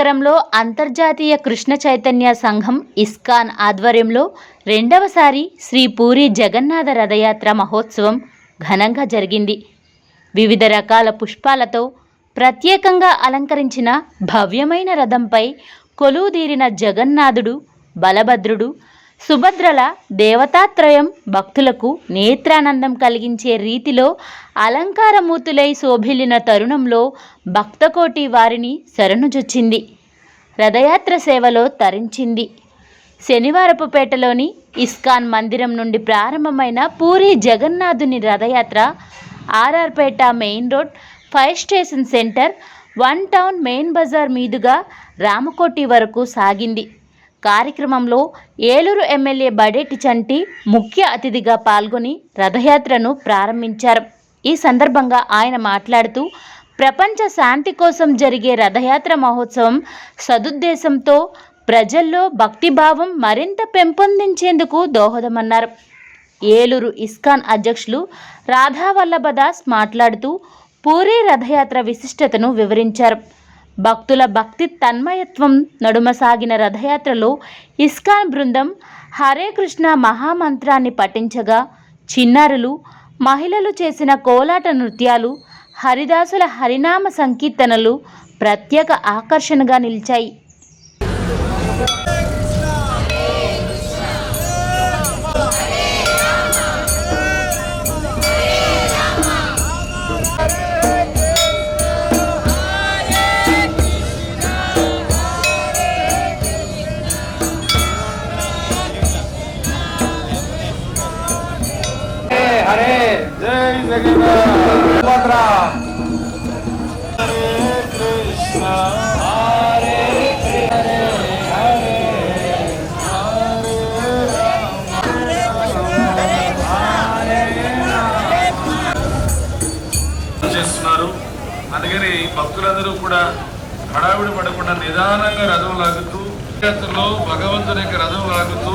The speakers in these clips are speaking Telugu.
నగరంలో అంతర్జాతీయ కృష్ణ చైతన్య సంఘం ఇస్కాన్ ఆధ్వర్యంలో రెండవసారి శ్రీ పూరి జగన్నాథ రథయాత్ర మహోత్సవం ఘనంగా జరిగింది. వివిధ రకాల పుష్పాలతో ప్రత్యేకంగా అలంకరించిన భవ్యమైన రథంపై కొలువుదీరిన జగన్నాథుడు బలభద్రుడు సుభద్రల దేవతాత్రయం భక్తులకు నేత్రానందం కలిగించే రీతిలో అలంకారమూర్తులై శోభిల్లిన తరుణంలో భక్తకోటి వారిని శరణుజొచ్చింది. రథయాత్ర సేవలో తరించింది. శనివారపుపేటలోని ఇస్కాన్ మందిరం నుండి ప్రారంభమైన పూరి జగన్నాథుని Rathyatra RR Peta main road fire station center one town main Bazar మీదుగా రామకోటి వరకు సాగింది. కార్యక్రమంలో ఏలూరు ఎమ్మెల్యే బడేటి చంటి ముఖ్య అతిథిగా పాల్గొని రథయాత్రను ప్రారంభించారు. ఈ సందర్భంగా ఆయన మాట్లాడుతూ ప్రపంచ శాంతి కోసం జరిగే రథయాత్ర మహోత్సవం సదుద్దేశంతో ప్రజల్లో భక్తిభావం మరింత పెంపొందించేందుకు దోహదమన్నారు. ఏలూరు ఇస్కాన్ అధ్యక్షులు రాధావల్లభదాస్ మాట్లాడుతూ పూరి రథయాత్ర విశిష్టతను వివరించారు. భక్తుల భక్తి తన్మయత్వం నడుమ సాగిన రథయాత్రలో ఇస్కాన్ బృందం హరే కృష్ణ మహామంత్రాన్ని పఠించగా చిన్నారులు మహిళలు చేసిన కోలాట నృత్యాలు హరిదాసుల హరినామ సంకీర్తనలు ప్రత్యేక ఆకర్షణగా నిలిచాయి. చేస్తున్నారు. అందుకని భక్తులందరూ కూడా హడావిడి పడకుండా నిదానంగా రథం లాగుతూ భగవంతుని యొక్క రథం లాగుతూ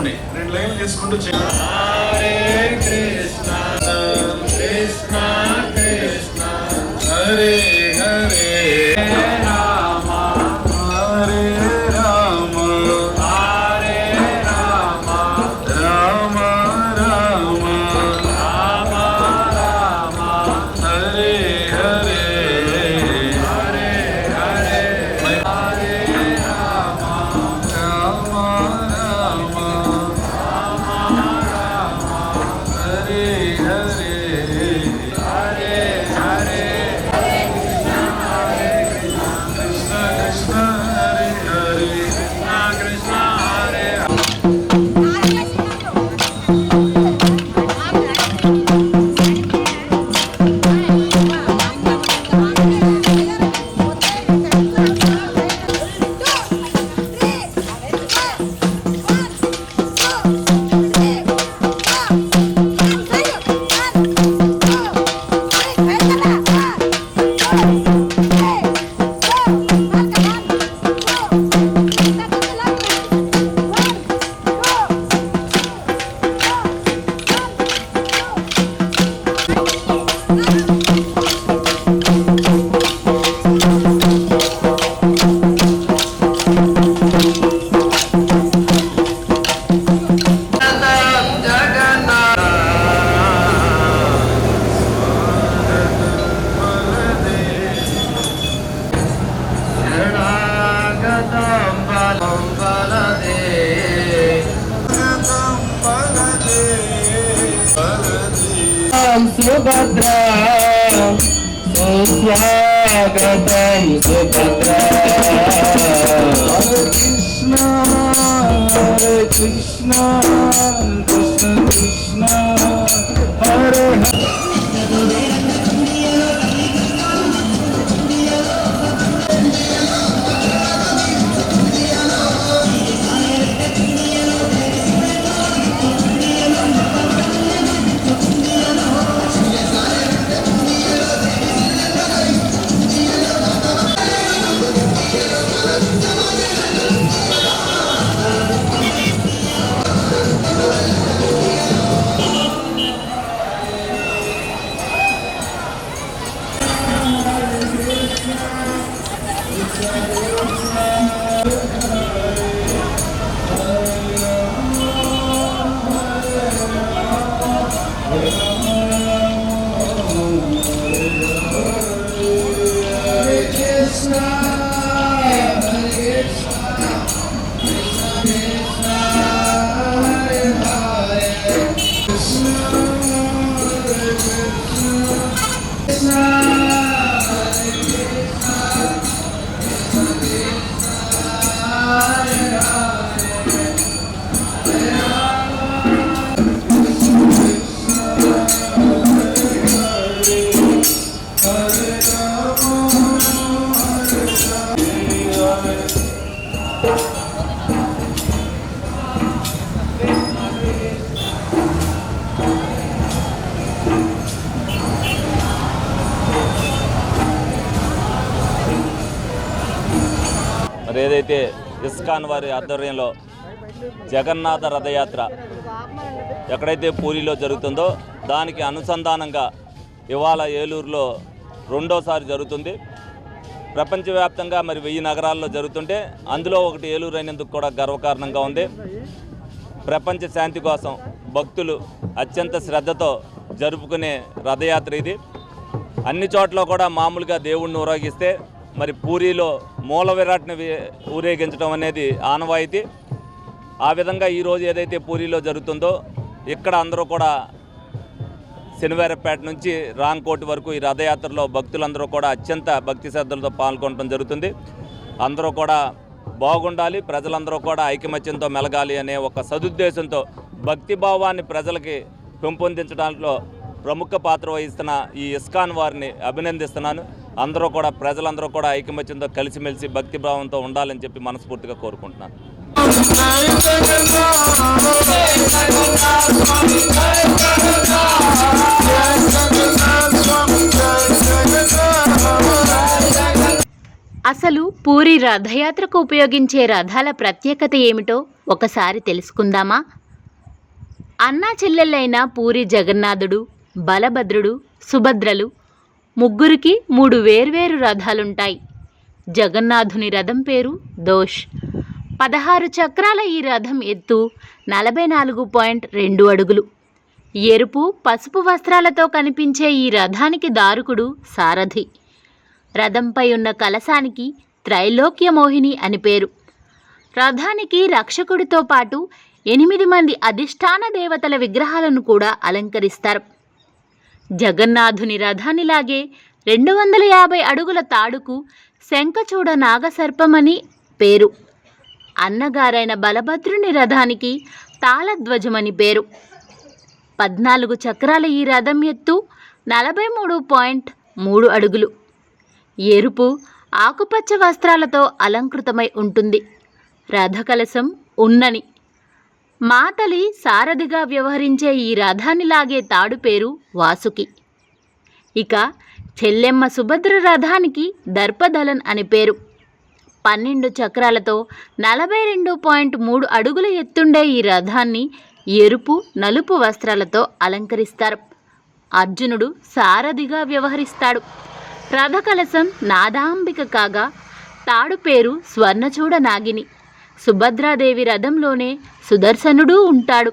చేసుకోండి. రెండు లైన్లు చేసుకుంటూ చేయాలి ఇస్కాన్ వారి ఆధ్వర్యంలో జగన్నాథ రథయాత్ర ఎక్కడైతే పూరిలో జరుగుతుందో దానికి అనుసంధానంగా ఇవాళ ఏలూరులో రెండోసారి జరుగుతుంది. ప్రపంచవ్యాప్తంగా మరి వెయ్యి నగరాల్లో జరుగుతుంటే అందులో ఒకటి ఏలూరు అయినందుకు కూడా గర్వకారణంగా ఉంది. ప్రపంచ శాంతి కోసం భక్తులు అత్యంత శ్రద్ధతో జరుపుకునే రథయాత్ర ఇది. అన్ని చోట్ల కూడా మామూలుగా దేవుణ్ణి ఊరేగిస్తే మరి పూరిలో మూల విరాట్ని ఊరేగించడం అనేది ఆనవాయితీ. ఆ విధంగా ఈరోజు ఏదైతే పూరిలో జరుగుతుందో ఇక్కడ అందరూ కూడా శనివారపేట నుంచి రాంకోటి వరకు ఈ రథయాత్రలో భక్తులందరూ కూడా అత్యంత భక్తి శ్రద్ధలతో పాల్గొనడం జరుగుతుంది. అందరూ కూడా బాగుండాలి ప్రజలందరూ కూడా ఐకమత్యంతో మెలగాలి అనే ఒక సదుద్దేశంతో భక్తి భావాన్ని ప్రజలకి పెంపొందించడంలో ప్రముఖ పాత్ర వహిస్తున్న ఈ ఇస్కాన్ వారిని అభినందిస్తున్నాను. అందరూ కూడా ప్రజలందరూ కూడా ఐకమత్యంతో కలిసిమెలిసి భక్తి భావంతో ఉండాలని చెప్పి మనస్ఫూర్తిగా కోరుకుంటున్నాను. అసలు పూరి రథయాత్రకు ఉపయోగించే రథాల ప్రత్యేకత ఏమిటో ఒకసారి తెలుసుకుందామా? అన్నా చెల్లెళ్ళైన పూరి జగన్నాథుడు బలభద్రుడు సుభద్రలు ముగ్గురికి మూడు వేర్వేరు రథాలుంటాయి. జగన్నాథుని రథం పేరు దోష్. పదహారు చక్రాల ఈ రథం ఎత్తు నలభై నాలుగు పాయింట్ రెండు అడుగులు. ఎరుపు పసుపు వస్త్రాలతో కనిపించే ఈ రథానికి దారుకుడు సారథి. రథంపై ఉన్న కలశానికి త్రైలోక్యమోహిని అని పేరు. రథానికి రక్షకుడితో పాటు ఎనిమిది మంది అధిష్టాన దేవతల విగ్రహాలను కూడా అలంకరిస్తారు. జగన్నాథుని రథానిలాగే రెండు వందల యాభై అడుగుల తాడుకు శంఖచూడ నాగసర్పమని పేరు. అన్నగారైన బలభద్రుని రథానికి తాళధ్వజమని పేరు. పద్నాలుగు చక్రాల ఈ రథం ఎత్తు నలభై మూడు పాయింట్ మూడు అడుగులు. ఎరుపు ఆకుపచ్చ వస్త్రాలతో అలంకృతమై ఉంటుంది. రథకలశం ఉన్నని. మాతలి సారథిగా వ్యవహరించే ఈ రథాన్ని లాగే తాడు పేరు వాసుకి. ఇక చెల్లెమ్మ సుభద్ర రథానికి దర్పదలన్ అని పేరు. పన్నెండు చక్రాలతో నలభై రెండు పాయింట్ మూడు అడుగుల ఎత్తుండే ఈ రథాన్ని ఎరుపు నలుపు వస్త్రాలతో అలంకరిస్తారు. అర్జునుడు సారథిగా వ్యవహరిస్తాడు. రథకలసం నాదాంబిక కాగా తాడు పేరు స్వర్ణచూడ నాగిని. సుభద్రాదేవి రథంలోనే సుదర్శనుడు ఉంటాడు.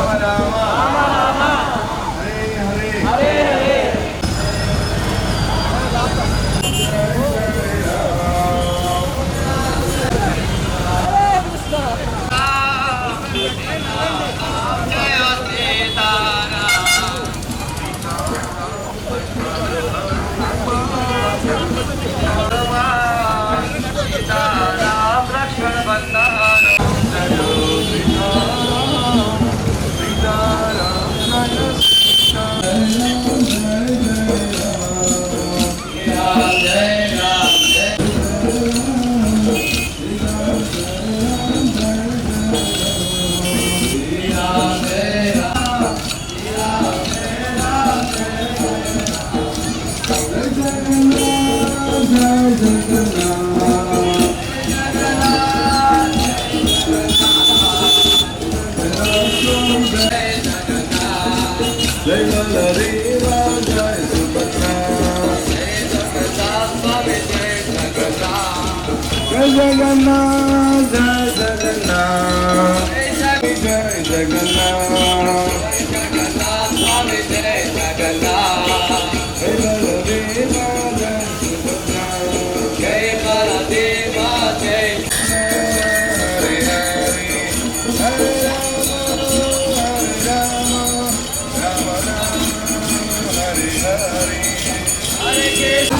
Para హరి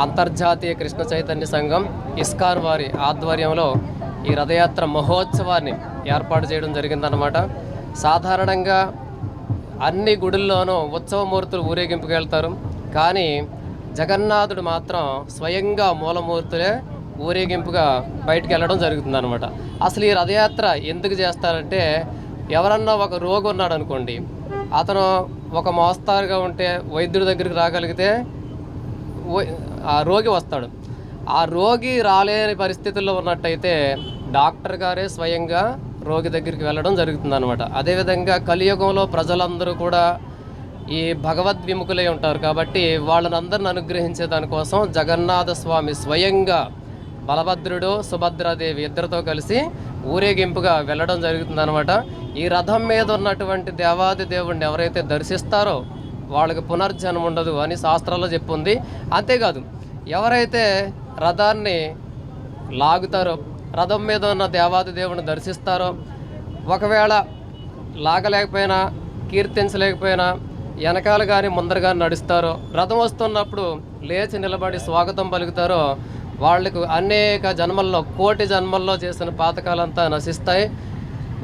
అంతర్జాతీయ కృష్ణ చైతన్య సంఘం ఇస్కాన్ వారి ఆధ్వర్యంలో ఈ రథయాత్ర మహోత్సవాన్ని ఏర్పాటు చేయడం జరిగిందనమాట సాధారణంగా అన్ని గుడుల్లోనూ ఉత్సవమూర్తులు ఊరేగింపుకి వెళ్తారు. కానీ జగన్నాథుడు మాత్రం స్వయంగా మూలమూర్తులే ఊరేగింపుగా బయటికి వెళ్ళడం జరుగుతుందనమాట అసలు ఈ రథయాత్ర ఎందుకు చేస్తారంటే ఎవరన్నా ఒక రోగి ఉన్నాడు అనుకోండి అతను ఒక మోస్తారుగా ఉంటే వైద్యుడి దగ్గరికి రాగలిగితే ఆ రోగి వస్తాడు. ఆ రోగి రాలేని పరిస్థితుల్లో ఉన్నట్టయితే డాక్టర్ గారే స్వయంగా రోగి దగ్గరికి వెళ్ళడం జరుగుతుంది అనమాట అదేవిధంగా కలియుగంలో ప్రజలందరూ కూడా ఈ భగవద్విముఖులై ఉంటారు కాబట్టి వాళ్ళని అందరిని అనుగ్రహించే దానికోసం జగన్నాథ స్వామి స్వయంగా బలభద్రుడు సుభద్రాదేవి ఇద్దరితో కలిసి ఊరేగింపుగా వెళ్ళడం జరుగుతుందన్నమాట. ఈ రథం మీద ఉన్నటువంటి దేవాది దేవుణ్ణి ఎవరైతే దర్శిస్తారో వాళ్ళకి పునర్జన్మ ఉండదు అని శాస్త్రాల్లో చెప్పుంది. అంతేకాదు ఎవరైతే రథాన్ని లాగుతారో రథం మీద ఉన్న దేవాది దేవుని దర్శిస్తారో ఒకవేళ లాగలేకపోయినా కీర్తించలేకపోయినా వెనకాల కానీ ముందర కానీ నడుస్తారో రథం వస్తున్నప్పుడు లేచి నిలబడి స్వాగతం పలుకుతారో వాళ్ళకు అనేక జన్మల్లో కోటి జన్మల్లో చేసిన పాతకాలంతా నశిస్తాయి.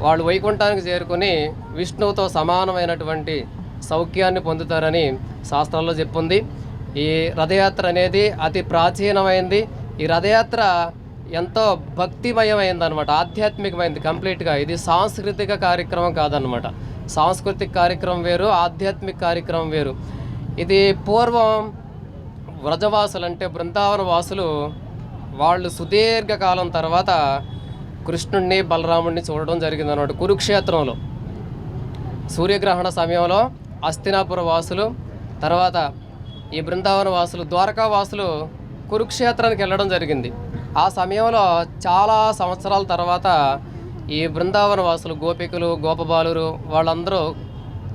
వాళ్ళు వైకుంఠానికి చేరుకొని విష్ణువుతో సమానమైనటువంటి సౌఖ్యాన్ని పొందుతారని శాస్త్రాల్లో చెప్పుంది. ఈ రథయాత్ర అనేది అతి ప్రాచీనమైంది. ఈ రథయాత్ర ఎంతో భక్తిమయమైంది అనమాట ఆధ్యాత్మికమైంది కంప్లీట్గా. ఇది సాంస్కృతిక కార్యక్రమం కాదనమాట సాంస్కృతిక కార్యక్రమం వేరు ఆధ్యాత్మిక కార్యక్రమం వేరు. ఇది పూర్వం వ్రజవాసులు అంటే బృందావన వాసులు వాళ్ళు సుదీర్ఘకాలం తర్వాత కృష్ణుణ్ణి బలరాముణ్ణి చూడడం జరిగింది అనమాట కురుక్షేత్రంలో. సూర్యగ్రహణ సమయంలో అస్తినాపుర వాసులు తర్వాత ఈ బృందావన వాసులు ద్వారకా వాసులు కురుక్షేత్రానికి వెళ్ళడం జరిగింది. ఆ సమయంలో చాలా సంవత్సరాల తర్వాత ఈ బృందావన వాసులు గోపికలు గోపబాలురు వాళ్ళందరూ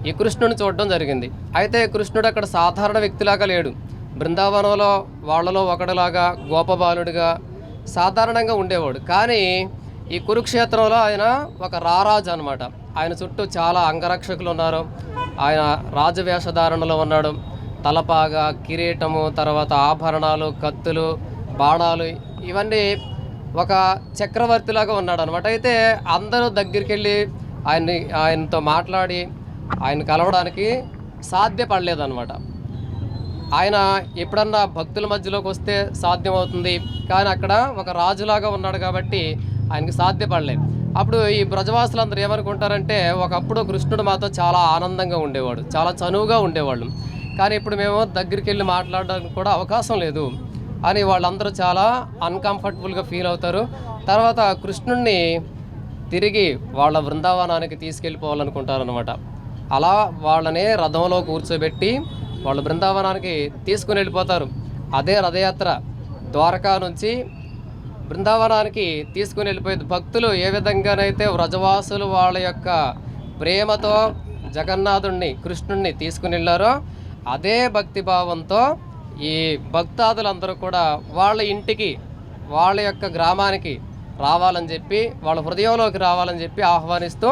ఈ కృష్ణుని చూడడం జరిగింది. అయితే కృష్ణుడు అక్కడ సాధారణ వ్యక్తిలాగా లేడు. బృందావనంలో వాళ్ళలో ఒకటిలాగా గోపబాలుడిగా సాధారణంగా ఉండేవాడు. కానీ ఈ కురుక్షేత్రంలో ఆయన ఒక రారాజు అనమాట ఆయన చుట్టూ చాలా అంగరక్షకులు ఉన్నారు. ఆయన రాజవేషధారణలో ఉన్నాడు. తలపాగా కిరీటము తర్వాత ఆభరణాలు కత్తులు బాణాలు ఇవన్నీ ఒక చక్రవర్తిలాగా ఉన్నాడు అనమాట అయితే అందరూ దగ్గరికి వెళ్ళి ఆయన్ని ఆయనతో మాట్లాడి ఆయన కలవడానికి సాధ్యపడలేదన్నమాట. ఆయన ఎప్పుడన్నా భక్తుల మధ్యలోకి వస్తే సాధ్యమవుతుంది. కానీ అక్కడ ఒక రాజులాగా ఉన్నాడు కాబట్టి ఆయనకి సాధ్యపడలేదు. అప్పుడు ఈ బ్రజవాసులందరూ ఏమనుకుంటారంటే ఒకప్పుడు కృష్ణుడు మాతో చాలా ఆనందంగా ఉండేవాడు చాలా చనువుగా ఉండేవాళ్ళు. కానీ ఇప్పుడు మేము దగ్గరికి వెళ్ళి మాట్లాడడానికి కూడా అవకాశం లేదు. అని వాళ్ళందరూ చాలా అన్కంఫర్టబుల్గా ఫీల్ అవుతారు. తర్వాత కృష్ణుణ్ణి తిరిగి వాళ్ళ బృందావనానికి తీసుకెళ్ళిపోవాలనుకుంటారనమాట అలా వాళ్ళని రథంలో కూర్చోబెట్టి వాళ్ళు బృందావనానికి తీసుకుని వెళ్ళిపోతారు. అదే రథయాత్ర ద్వారకా నుంచి బృందావనానికి తీసుకుని వెళ్ళిపోయేది. భక్తులు ఏ విధంగానైతే వ్రజవాసులు వాళ్ళ యొక్క ప్రేమతో జగన్నాథుణ్ణి కృష్ణుణ్ణి తీసుకుని వెళ్ళారో అదే భక్తి భావంతో ఈ భక్తాదులందరూ కూడా వాళ్ళ ఇంటికి వాళ్ళ యొక్క గ్రామానికి రావాలని చెప్పి వాళ్ళ హృదయంలోకి రావాలని చెప్పి ఆహ్వానిస్తూ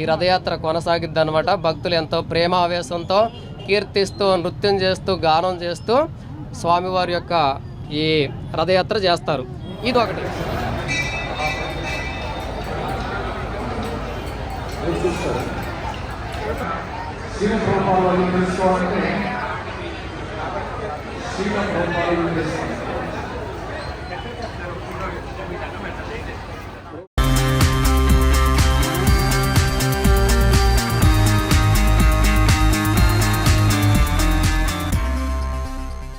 ఈ రథయాత్ర కొనసాగిద్ది అనమాట భక్తులు ఎంతో ప్రేమావేశంతో కీర్తిస్తూ నృత్యం చేస్తూ గానం చేస్తూ స్వామివారి యొక్క ఈ రథయాత్ర చేస్తారు. ఇది ఒకటి శ్రీల ప్రభుత్వాలు తెలుసుకోవాలంటే శ్రీల ప్రభుత్వాలు తెలుసుకోవాలి